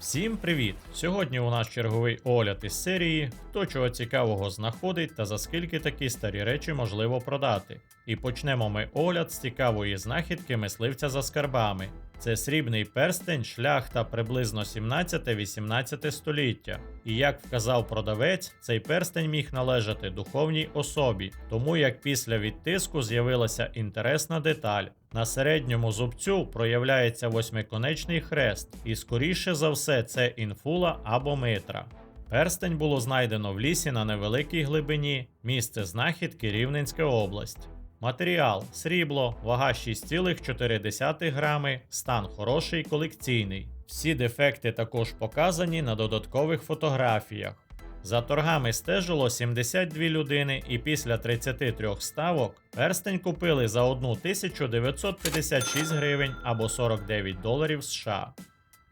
Всім привіт! Сьогодні у нас черговий огляд із серії Хто чого цікавого знаходить та за скільки такі старі речі можливо продати. І почнемо ми огляд з цікавої знахідки мисливця за скарбами. Це срібний перстень шляхта приблизно 17-18 століття. І як вказав продавець, цей перстень міг належати духовній особі, тому як після відтиску з'явилася інтересна деталь. На середньому зубцю проявляється восьмиконечний хрест, і скоріше за все це інфула або митра. Перстень було знайдено в лісі на невеликій глибині, місце знахідки Рівненська область. Матеріал срібло, вага 6,4 грами, стан хороший колекційний. Всі дефекти також показані на додаткових фотографіях. За торгами стежило 72 людини, і після 33 ставок перстень купили за 1956 гривень або 49 доларів США.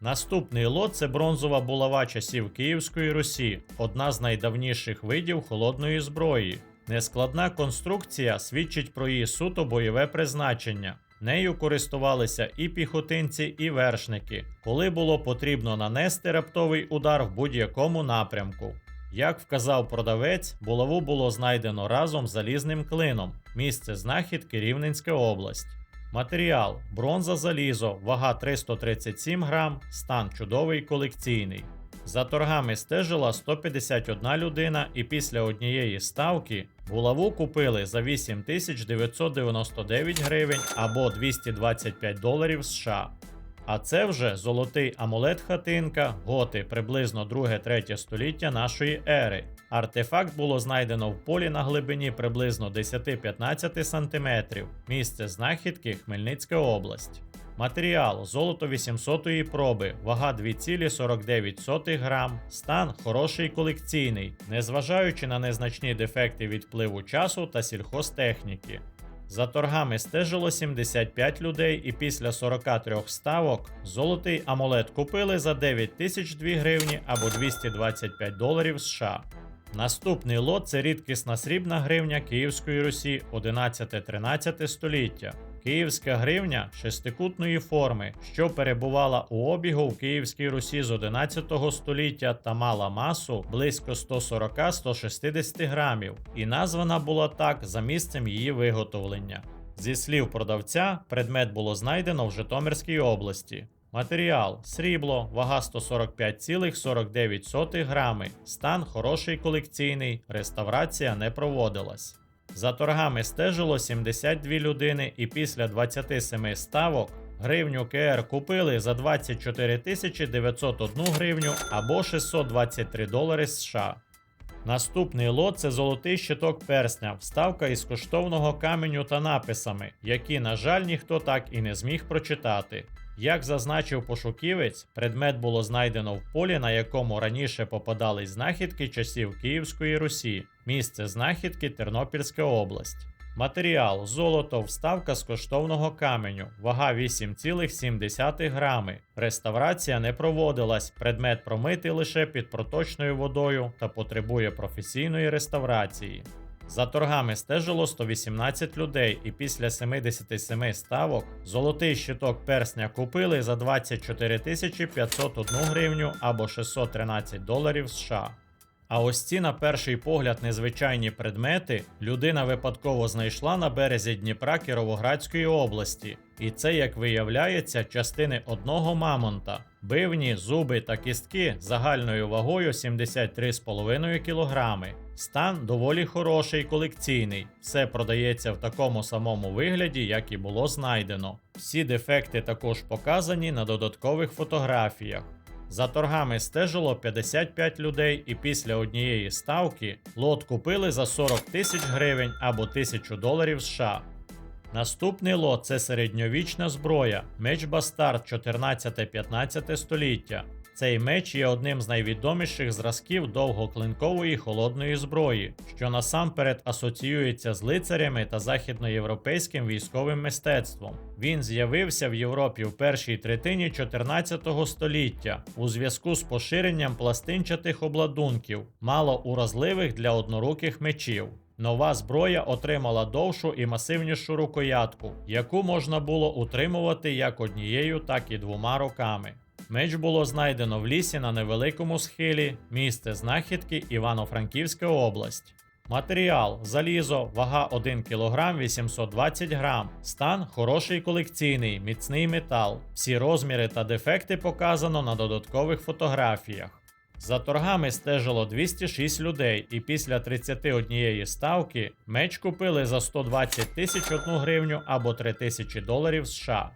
Наступний лот це бронзова булава часів Київської Русі, одна з найдавніших видів холодної зброї. Нескладна конструкція свідчить про її суто бойове призначення. Нею користувалися і піхотинці, і вершники, коли було потрібно нанести раптовий удар в будь-якому напрямку. Як вказав продавець, булаву було знайдено разом з залізним клином, місце знахідки Рівненська область. Матеріал бронза залізо, вага 337 грам, стан чудовий колекційний. За торгами стежила 151 людина, і після однієї ставки булаву купили за 8999 гривень або 225 доларів США. А це вже золотий амулет хатинка, готи приблизно 2-3 століття нашої ери. Артефакт було знайдено в полі на глибині приблизно 10-15 см. Місце знахідки Хмельницька область. Матеріал золото 800-ї проби, вага 2,49 грам, стан хороший колекційний, незважаючи на незначні дефекти від впливу часу та сільхозтехніки. За торгами стежило 75 людей, і після 43 ставок золотий амулет купили за 9002 гривні або 225 доларів США. Наступний лот це рідкісна срібна гривня Київської Русі 11-13 століття. Київська гривня шестикутної форми, що перебувала у обігу в Київській Русі з 11 століття та мала масу близько 140-160 грамів, і названа була так за місцем її виготовлення. Зі слів продавця, предмет було знайдено в Житомирській області. Матеріал срібло, вага 145,49 грами, стан хороший колекційний, реставрація не проводилась. За торгами стежило 72 людини, і після 27 ставок гривню КР купили за 24 901 гривню або 623 долари США. Наступний лот це золотий щиток персня, вставка із коштовного каменю та написами, які, на жаль, ніхто так і не зміг прочитати. Як зазначив пошуківець, предмет було знайдено в полі, на якому раніше попадались знахідки часів Київської Русі, місце знахідки Тернопільська область. Матеріал золото, вставка з коштовного каменю, вага 8,7 грами. Реставрація не проводилась, предмет промитий лише під проточною водою та потребує професійної реставрації. За торгами стежило 118 людей, і після 77 ставок золотий щиток персня купили за 24 501 гривню або 613 доларів США. А ось ці, на перший погляд, незвичайні предмети людина випадково знайшла на березі Дніпра Кіровоградської області, і це, як виявляється, частини одного мамонта, бивні, зуби та кістки загальною вагою 73,5 кг. Стан доволі хороший колекційний, все продається в такому самому вигляді, як і було знайдено. Всі дефекти також показані на додаткових фотографіях. За торгами стежило 55 людей, і після однієї ставки лот купили за 40 тисяч гривень або 1000 доларів США. Наступний лот це середньовічна зброя, меч Бастард 14-15 століття. Цей меч є одним з найвідоміших зразків довгоклинкової холодної зброї, що насамперед асоціюється з лицарями та західноєвропейським військовим мистецтвом. Він з'явився в Європі в першій третині 14 століття у зв'язку з поширенням пластинчатих обладунків, мало уразливих для одноруких мечів. Нова зброя отримала довшу і масивнішу рукоятку, яку можна було утримувати як однією, так і двома руками. Меч було знайдено в лісі на невеликому схилі, місце знахідки Івано-Франківська область. Матеріал залізо, вага 1 кг 820 грам. Стан хороший колекційний, міцний метал. Всі розміри та дефекти показано на додаткових фотографіях. За торгами стежило 206 людей, і після 31 ставки меч купили за 120 тисяч 1 гривню або 3 тисячі доларів США.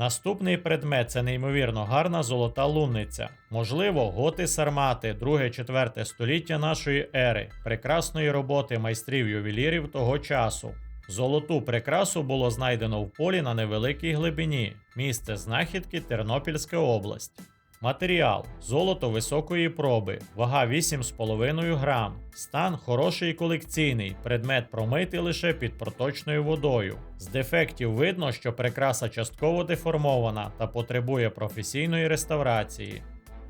Наступний предмет це неймовірно гарна золота лунниця. Можливо, готи сармати 2-4 століття нашої ери, прекрасної роботи майстрів ювелірів того часу. Золоту прикрасу було знайдено в полі на невеликій глибині. Місце знахідки Тернопільська область. Матеріал золото високої проби, вага 8,5 грам. Стан хороший колекційний, предмет промитий лише під проточною водою. З дефектів видно, що прикраса частково деформована та потребує професійної реставрації.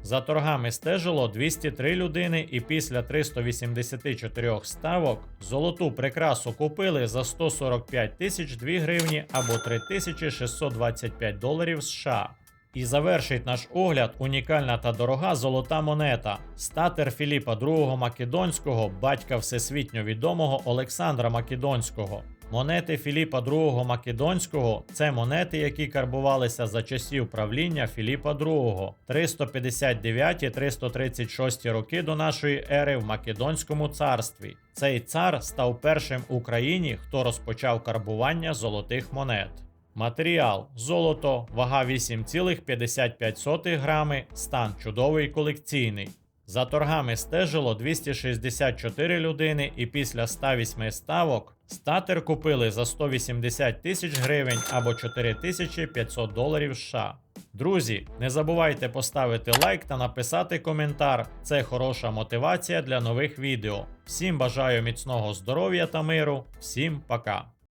За торгами стежило 203 людини, і після 384 ставок золоту прикрасу купили за 145 тисяч 2 гривні або 3625 доларів США. І завершить наш огляд унікальна та дорога золота монета статер Філіпа II Македонського, батька всесвітньо відомого Олександра Македонського. Монети Філіпа II Македонського це монети, які карбувалися за часів правління Філіпа II 359-336 роки до нашої ери в Македонському царстві. Цей цар став першим в Україні, хто розпочав карбування золотих монет. Матеріал золото, вага 8,55 грами, стан чудовий колекційний. За торгами стежило 264 людини, і після 108 ставок статер купили за 180 тисяч гривень або 4500 доларів США. Друзі, не забувайте поставити лайк та написати коментар. Це хороша мотивація для нових відео. Всім бажаю міцного здоров'я та миру. Всім пока!